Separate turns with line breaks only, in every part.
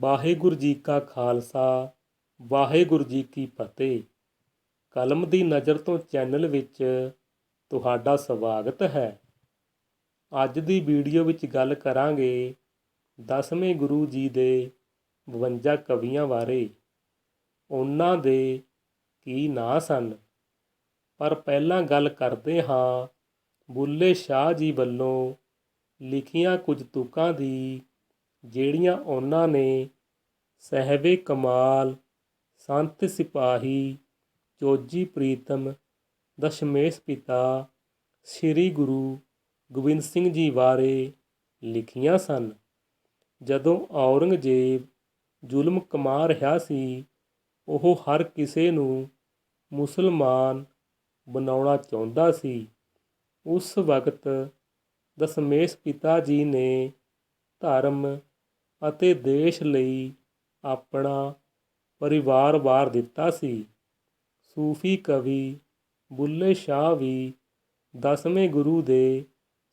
ਵਾਹਿਗੁਰੂ ਜੀ ਕਾ ਖਾਲਸਾ, ਵਾਹਿਗੁਰੂ ਜੀ ਕੀ ਫਤਿਹ। ਕਲਮ ਦੀ ਨਜ਼ਰ ਤੋਂ ਚੈਨਲ ਵਿੱਚ ਤੁਹਾਡਾ ਸਵਾਗਤ ਹੈ। ਅੱਜ ਦੀ ਵੀਡੀਓ ਵਿੱਚ ਗੱਲ ਕਰਾਂਗੇ ਦਸਵੇਂ ਗੁਰੂ ਜੀ ਦੇ 52 ਕਵੀਆਂ ਬਾਰੇ। ਉਹਨਾਂ ਦੇ ਕੀ ਨਾਂ ਸਨ? ਪਰ ਪਹਿਲਾਂ ਗੱਲ ਕਰਦੇ ਹਾਂ ਬੁੱਲੇ ਸ਼ਾਹ ਜੀ ਵੱਲੋਂ ਲਿਖੀਆਂ ਕੁਝ ਤੁਕਾਂ ਦੀ ਜਿਹੜੀਆਂ ਉਹਨਾਂ ਨੇ ਸਹਿਬੇ ਕਮਾਲ, ਸੰਤ ਸਿਪਾਹੀ ਚੋਜੀ ਪ੍ਰੀਤਮ, ਦਸ਼ਮੇਸ਼ ਪਿਤਾ, ਸ੍ਰੀ ਗੁਰੂ ਗੋਬਿੰਦ ਸਿੰਘ ਜੀ ਬਾਰੇ ਲਿਖੀਆਂ ਸਨ। ਜਦੋਂ ਔਰੰਗਜ਼ੇਬ ਜ਼ੁਲਮ ਕਮਾ ਰਿਹਾ ਸੀ, ਉਹ ਹਰ ਕਿਸੇ ਨੂੰ ਮੁਸਲਮਾਨ ਬਣਾਉਣਾ ਚਾਹੁੰਦਾ ਸੀ। ਉਸ ਵਕਤ ਦਸ਼ਮੇਸ਼ ਪਿਤਾ ਜੀ ਨੇ ਧਰਮ ਅਤੇ ਦੇਸ਼ ਲਈ ਆਪਣਾ ਪਰਿਵਾਰ ਵਾਰ ਦਿੱਤਾ ਸੀ। ਸੂਫੀ ਕਵੀ ਬੁੱਲ੍ਹੇ ਸ਼ਾਹ ਵੀ ਦਸਵੇਂ ਗੁਰੂ ਦੇ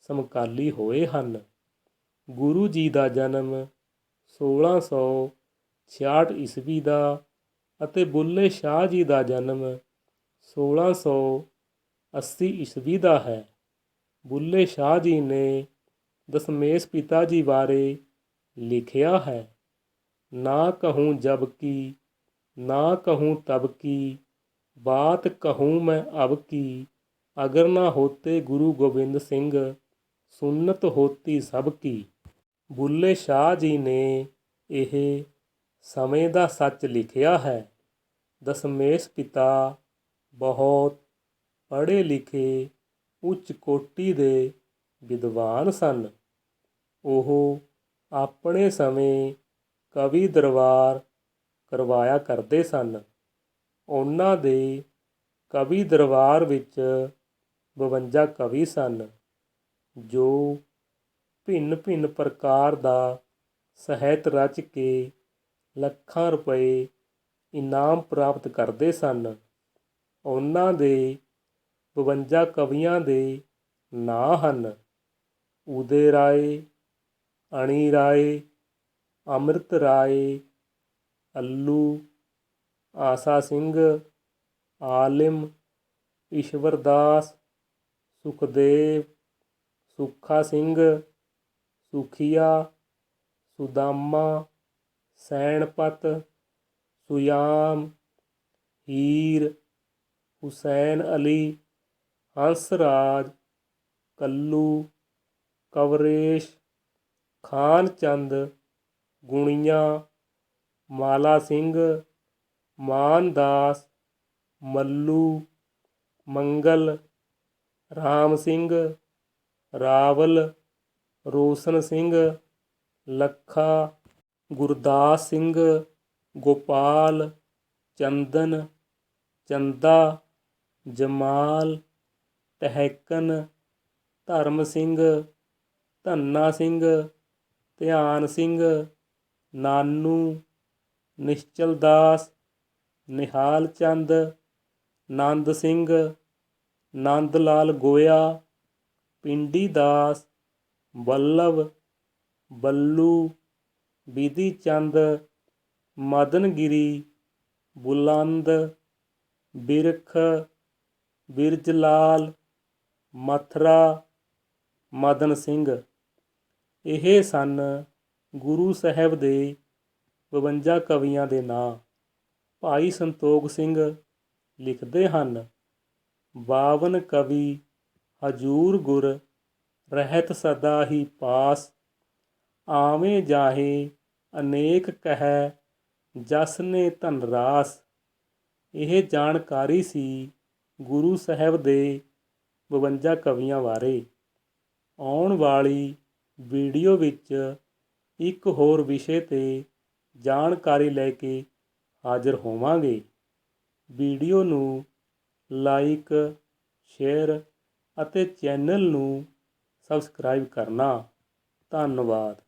ਸਮਕਾਲੀ ਹੋਏ ਹਨ। ਗੁਰੂ ਜੀ ਦਾ ਜਨਮ 1666 ਈਸਵੀ ਦਾ ਅਤੇ ਬੁੱਲ੍ਹੇ ਸ਼ਾਹ ਜੀ ਦਾ ਜਨਮ 1680 ਈਸਵੀ ਦਾ ਹੈ। ਬੁੱਲੇ ਸ਼ਾਹ ਜੀ ਨੇ ਦਸ਼ਮੇਸ਼ ਪਿਤਾ ਜੀ ਬਾਰੇ ਲਿਖਿਆ ਹੈ। ਨਾ ਕਹੂੰ ਜਬ ਕੀ, ਨਾ ਕਹੂੰ ਤਬ ਕੀ, ਬਾਤ ਕਹੂੰ ਮੈਂ ਅਬ ਕੀ। ਅਗਰ ਨਾ ਹੋਤੇ ਗੁਰੂ ਗੋਬਿੰਦ ਸਿੰਘ ਸੁਨਤ ਹੋਤੀ ਸਭ ਕੀ। ਬੁੱਲੇ ਸ਼ਾਹ ਜੀ ਨੇ ਇਹ ਸਮੇਂ ਦਾ ਸੱਚ ਲਿਖਿਆ ਹੈ। ਦਸ਼ਮੇਸ਼ ਪਿਤਾ ਬਹੁਤ ਪੜ੍ਹੇ ਲਿਖੇ, ਉੱਚ ਕੋਟੀ ਦੇ ਵਿਦਵਾਨ ਸਨ। ਉਹ ਆਪਣੇ ਸਮੇਂ ਕਵੀ ਦਰਬਾਰ ਕਰਵਾਇਆ ਕਰਦੇ ਸਨ। ਉਹਨਾਂ ਦੇ ਕਵੀ ਦਰਬਾਰ ਵਿੱਚ 52 ਕਵੀ ਸਨ, ਜੋ ਭਿੰਨ ਭਿੰਨ ਪ੍ਰਕਾਰ ਦਾ ਸਾਹਿਤ ਰਚ ਕੇ ਲੱਖਾਂ ਰੁਪਏ ਇਨਾਮ ਪ੍ਰਾਪਤ ਕਰਦੇ ਸਨ। ਉਹਨਾਂ ਦੇ 52 ਕਵੀਆਂ ਦੇ ਨਾਂ ਹਨ, ਉਦੇ ਰਾਏ ਅਣੀ ਰਾਏ, ਅੰਮ੍ਰਿਤ ਰਾਏ, ਅੱਲੂ, ਆਸਾ ਸਿੰਘ, ਆਲਿਮ ਈਸ਼ਵਰਦਾਸ ਸੁਖਦੇਵ, ਸੁੱਖਾ ਸਿੰਘ, ਸੁਖੀਆ, ਸੁਦਾਮਾ, ਸੈਣਪਤ, ਸੁਯਾਮ, ਹੀਰ, ਹੁਸੈਨ ਅਲੀ, ਹੰਸਰਾਜ, ਕੱਲੂ, ਕਵਰੇਸ਼ ਖਾਨ ਚੰਦ ਗੁਣੀਆਂ, ਮਾਲਾ ਸਿੰਘ, ਮਾਨਦਾਸ, ਮੱਲੂ, ਮੰਗਲ, ਰਾਮ ਸਿੰਘ, ਰਾਵਲ, ਰੋਸ਼ਨ ਸਿੰਘ, ਲੱਖਾ, ਗੁਰਦਾਸ ਸਿੰਘ, ਗੋਪਾਲ, ਚੰਦਨ, ਚੰਦਾ, ਜਮਾਲ, ਟਹਿਕਨ, ਧਰਮ ਸਿੰਘ, ਧੰਨਾ ਸਿੰਘ ਧਿਆਨ ਸਿੰਘ, ਨਾਨੂ, ਨਿਸ਼ਚਲ ਦਾਸ, ਨਿਹਾਲ ਚੰਦ, ਨੰਦ ਸਿੰਘ ਨੰਦ ਲਾਲ ਗੋਇਆ, ਪਿੰਡੀ ਦਾਸ ਬੱਲਭ ਬੱਲੂ ਵਿਧੀ ਚੰਦ, ਮਦਨਗਿਰੀ, ਬੁਲੰਦ, ਬਿਰਖ ਬਿਰਜ ਲਾਲ ਮਥਰਾ, ਮਦਨ ਸਿੰਘ। ਇਹ ਸਨ ਗੁਰੂ ਸਾਹਿਬ ਦੇ 52 ਕਵੀਆਂ ਦੇ ਨਾਂ। ਭਾਈ ਸੰਤੋਖ ਸਿੰਘ ਲਿਖਦੇ ਹਨ, ਬਾਵਨ ਕਵੀ ਹਜੂਰ ਗੁਰ ਰਹਿਤ ਸਦਾ ਹੀ ਪਾਸ, ਆਵੇਂ ਜਾਹੇ ਅਨੇਕ ਕਹਿ ਜਸ ਨੇ ਧਨ ਰਾਸ। ਇਹ ਜਾਣਕਾਰੀ ਸੀ ਗੁਰੂ ਸਾਹਿਬ ਦੇ 52 ਕਵੀਆਂ ਬਾਰੇ। ਆਉਣ ਵਾਲੀ ਵੀਡੀਓ ਵਿੱਚ ਇੱਕ ਹੋਰ ਵਿਸ਼ੇ ਤੇ ਜਾਣਕਾਰੀ ਲੈ ਕੇ ਹਾਜ਼ਰ ਹੋਵਾਂਗੇ। ਵੀਡੀਓ ਨੂੰ ਲਾਈਕ, ਸ਼ੇਅਰ ਅਤੇ ਚੈਨਲ ਨੂੰ ਸਬਸਕ੍ਰਾਈਬ ਕਰਨਾ। ਧੰਨਵਾਦ।